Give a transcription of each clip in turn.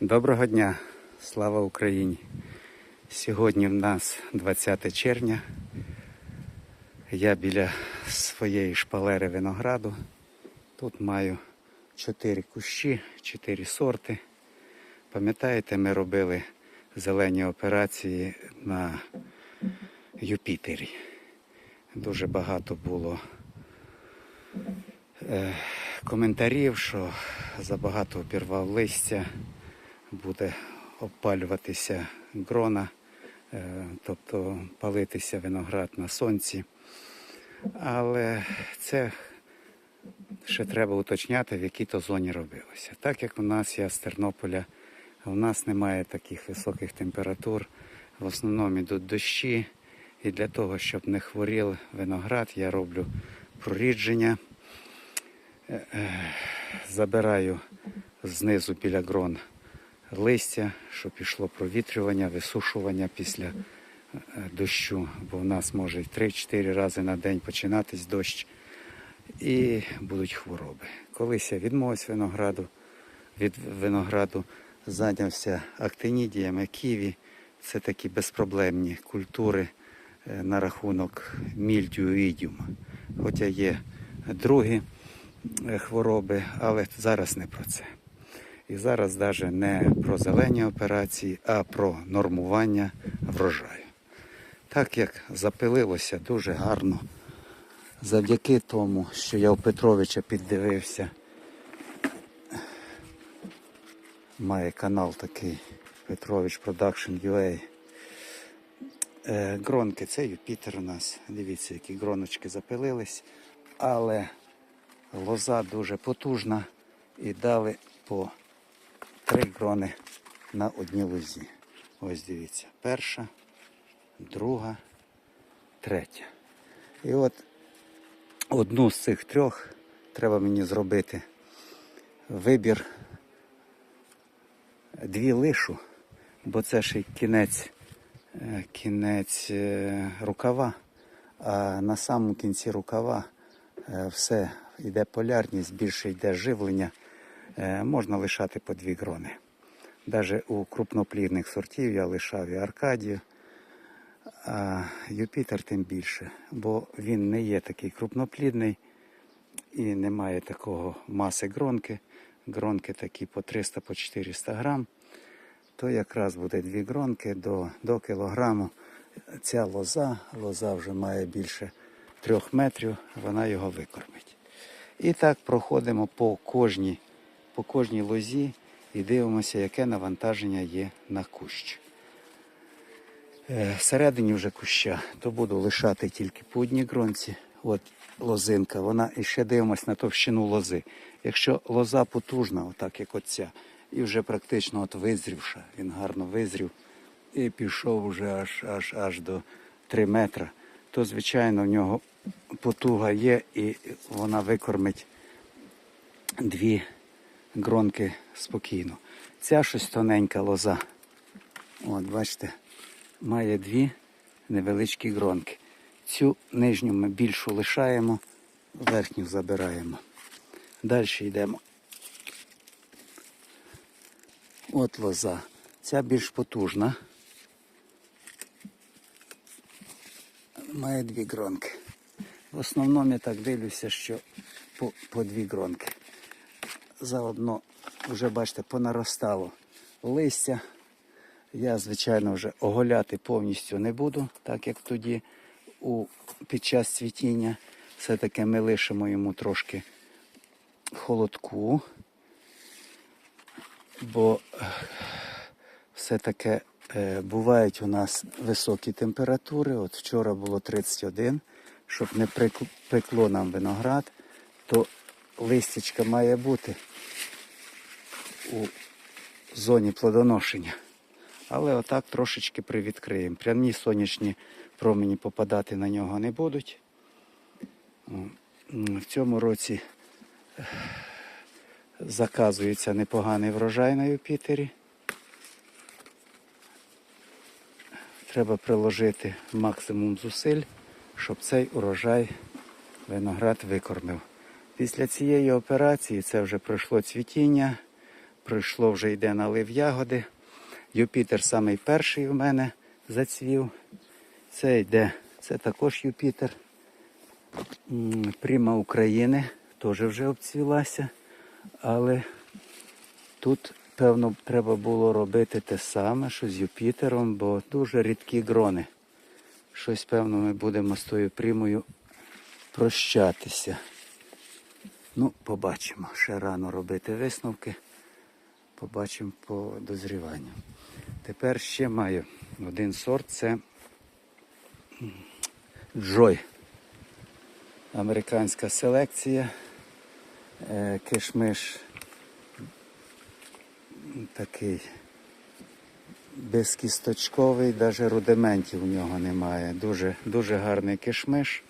Доброго дня, слава Україні! Сьогодні в нас 20 червня. Я біля своєї шпалери винограду. Тут маю 4 кущі, 4 сорти. Пам'ятаєте, ми робили зелені операції на Юпітері. Дуже багато було е, коментарів, що забагато обірвав листя, буде обпалюватися грона, е, тобто палитися виноград на сонці. Але це ще треба уточняти, в якій то зоні робилося. Так як у нас я з Тернополя, у нас немає таких високих температур, в основному йдуть дощі. І для того, щоб не хворів виноград, я роблю прорідження. Е, е, Забираю знизу біля грон листя, щоб пішло провітрювання, висушування після е, дощу, бо в нас може й 3-4 рази на день починатись дощ і будуть хвороби. Колись я відмовився винограду, від винограду зайнявся актинідіями, ківі. Це такі безпроблемні культури е, на рахунок мільдію і. Хоча є другі е, хвороби, але зараз не про це. І зараз навіть не про зелені операції, а про нормування врожаю. Так як запилилося дуже гарно, завдяки тому, що я у Петровича піддивився, має канал такий Петрович Production UA. Е, Гронки це Юпітер у нас. Дивіться, які гроночки запилились. Але лоза дуже потужна і дали по три грони на одній лозі. Ось дивіться, перша, друга, третя. І от одну з цих трьох треба мені зробити вибір дві лишу, бо це ще й кінець, е, кінець е, рукава, а на самому кінці рукава е, все йде полярність, більше йде живлення, можна лишати по дві грони. Навіть у крупноплідних сортів я лишав і Аркадію, а Юпітер тим більше, бо він не є такий крупноплідний і не має такого маси гронки. Гронки такі по 300 по 400 грам, то якраз буде дві гронки до, до кілограму. Ця лоза, лоза вже має більше трьох метрів, вона його викормить. І так проходимо по кожній, по кожній лозі і дивимося, яке навантаження є на кущ. Е, Всередині вже куща, то буду лишати тільки по одній гронці. От лозинка, вона і ще дивимось на товщину лози. Якщо лоза потужна, отак як оця, і вже практично от визрівша, він гарно визрів і пішов вже аж, аж, аж до 3 метра, то звичайно в нього потуга є і вона викормить дві гронки спокійно. Ця щось тоненька лоза. От, бачите, має дві невеличкі гронки. Цю нижню ми більшу лишаємо, верхню забираємо. Далі йдемо. От лоза. Ця більш потужна. Має дві гронки. В основному я так дивлюся, що по, по дві гронки. Заодно вже бачите, понаростало листя. Я, звичайно, вже оголяти повністю не буду, так як тоді у, під час цвітіння. Все-таки ми лишимо йому трошки холодку, бо е, все-таки е, бувають у нас високі температури. От вчора було 31, щоб не пекло нам виноград, то листячка має бути у зоні плодоношення. Але отак трошечки привідкриємо. Прямі сонячні промені попадати на нього не будуть. В цьому році заказується непоганий врожай на Юпітері. Треба приложити максимум зусиль, щоб цей урожай виноград викормив. Після цієї операції це вже пройшло цвітіння, пройшло вже йде налив ягоди. Юпітер самий перший у мене зацвів. Це йде, це також Юпітер. Пріма України теж вже обцвілася. Але тут, певно, треба було робити те саме, що з Юпітером, бо дуже рідкі грони. Щось, певно, ми будемо з тою прімою прощатися. Ну, побачимо. Ще рано робити висновки. Побачимо по дозріванню. Тепер ще маю один сорт це Джой. Американська селекція. Е, Кишмиш такий безкісточковий, навіть рудиментів у нього немає. Дуже, дуже гарний кишмиш.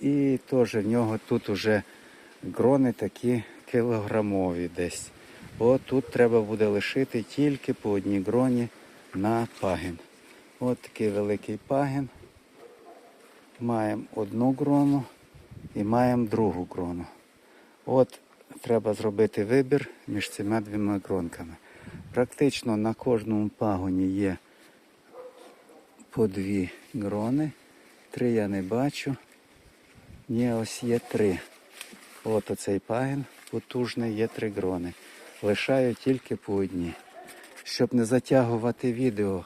І теж в нього тут уже грони такі кілограмові десь. От тут треба буде лишити тільки по одній гроні на пагін. От такий великий пагін. Маємо одну грону і маємо другу грону. От треба зробити вибір між цими двома гронками. Практично на кожному пагоні є по дві грони. Три я не бачу. Ні, ось є три. От оцей пагін потужний, є три грони. Лишаю тільки по одній. Щоб не затягувати відео,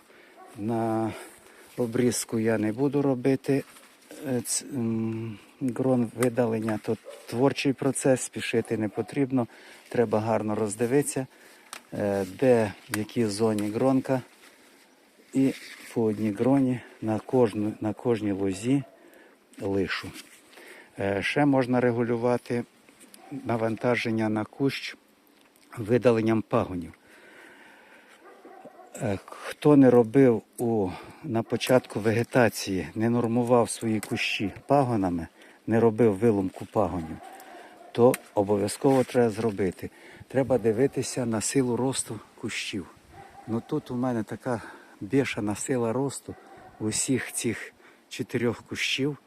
на обрізку я не буду робити е, грон видалення, то творчий процес, спішити не потрібно. Треба гарно роздивитися, е, де в якій зоні гронка. І по одній гроні на, кожну, на кожній лозі лишу. Е, Ще можна регулювати навантаження на кущ видаленням пагонів. Е, Хто не робив у, на початку вегетації, не нормував свої кущі пагонами, не робив виломку пагонів, то обов'язково треба зробити. Треба дивитися на силу росту кущів. Ну тут у мене така бешена сила росту усіх цих чотирьох кущів,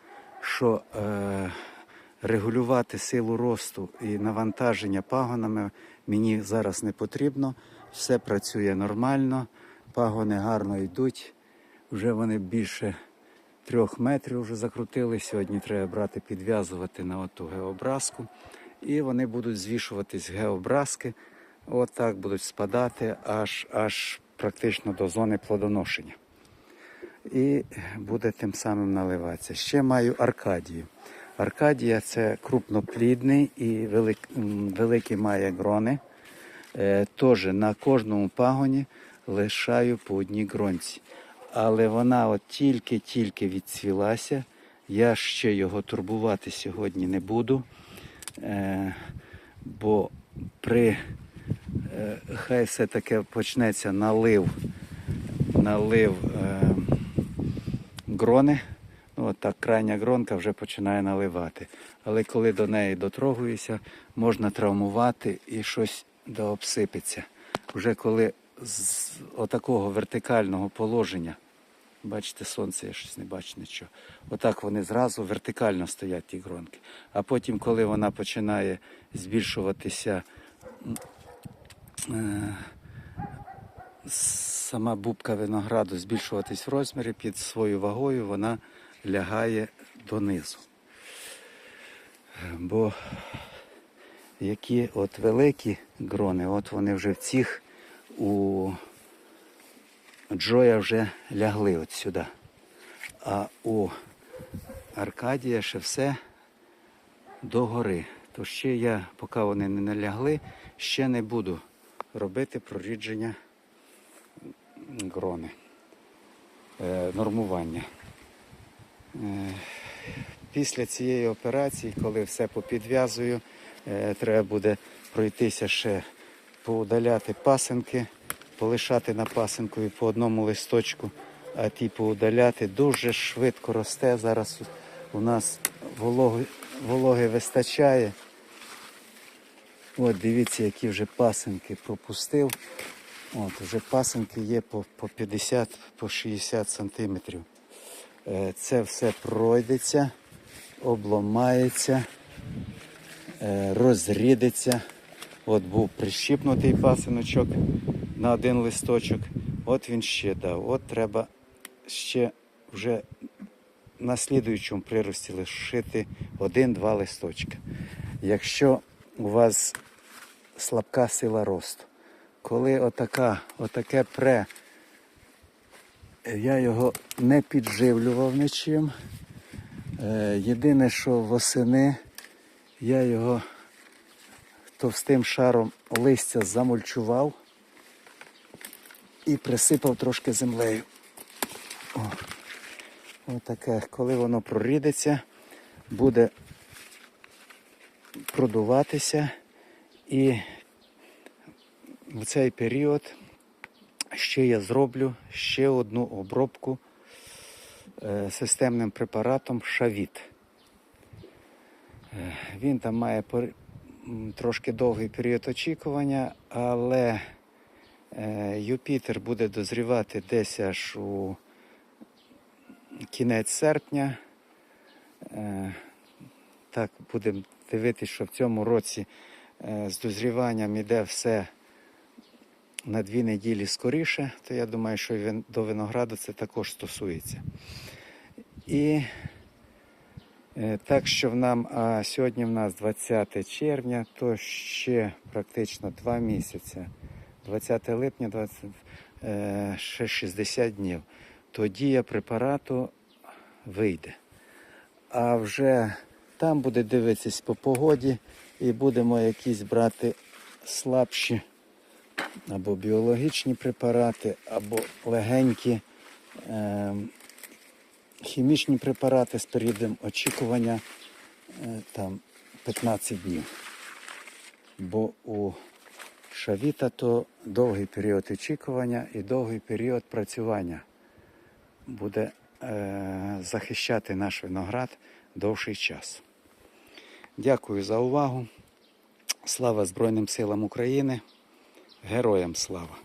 що е, регулювати силу росту і навантаження пагонами мені зараз не потрібно. Все працює нормально, пагони гарно йдуть. Вже вони більше трьох метрів вже закрутили. Сьогодні треба брати, підв'язувати на оту геобразку. І вони будуть звішуватись геобразки. Отак будуть спадати аж, аж практично до зони плодоношення. І буде тим самим наливатися. Ще маю Аркадію. Аркадія це крупноплідний і велик, великі має грони. Е, Теж на кожному пагоні лишаю по одній гронці. Але вона от тільки-тільки відцвілася. Я ще його турбувати сьогодні не буду. Е, бо при е, хай все таки почнеться налив, налив грони. Ну, от так крайня гронка вже починає наливати. Але коли до неї дотрогуюся, можна травмувати і щось дообсипеться. Вже коли з отакого вертикального положення, бачите, сонце, я щось не бачу нічого. Отак вони зразу вертикально стоять ті гронки. А потім, коли вона починає збільшуватися е, сама бубка винограду збільшуватись в розмірі під свою вагою, вона лягає донизу. Бо які от великі грони, от вони вже в цих у Джоя вже лягли от сюди. А у Аркадія ще все догори. То ще я, поки вони не налягли, ще не буду робити прорідження грони, е, нормування. Е, Після цієї операції, коли все попідв'язую, е, треба буде пройтися ще поудаляти пасинки, полишати на пасинкові по одному листочку, а ті поудаляти. Дуже швидко росте. Зараз у нас вологи, вологи вистачає. От дивіться, які вже пасинки пропустив. От, вже пасинки є по, по 50, по 60 сантиметрів. Е, Це все пройдеться, обломається, е, розрідиться От був прищіпнутий пасиночок на один листочок. От він ще дав. От треба ще вже на слідуючому прирості лишити один-два листочка. Якщо у вас слабка сила росту, коли отака, отаке пре, я його не підживлював нічим. Е, Єдине, що восени я його товстим шаром листя замульчував і присипав трошки землею. О, отаке, коли воно прорідеться, буде продуватися і в цей період ще я зроблю ще одну обробку е, системним препаратом Шавіт. Е, Він там має трошки довгий період очікування, але е, Юпітер буде дозрівати десь аж у кінець серпня. Так, будемо дивитися, що в цьому році з дозріванням іде все на дві неділі скоріше, то я думаю, що до винограду це також стосується. І е, так що в нам, а сьогодні в нас 20 червня, то ще практично два місяці. 20 липня, 20, е, ще 60 днів. То дія препарату вийде. А вже там буде дивитись по погоді і будемо якісь брати слабші або біологічні препарати, або легенькі е, хімічні препарати з періодом очікування е, там 15 днів. Бо у шавіта то довгий період очікування і довгий період працювання буде е, захищати наш виноград довший час. Дякую за увагу. Слава Збройним силам України. Героям слава!